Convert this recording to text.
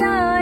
যাই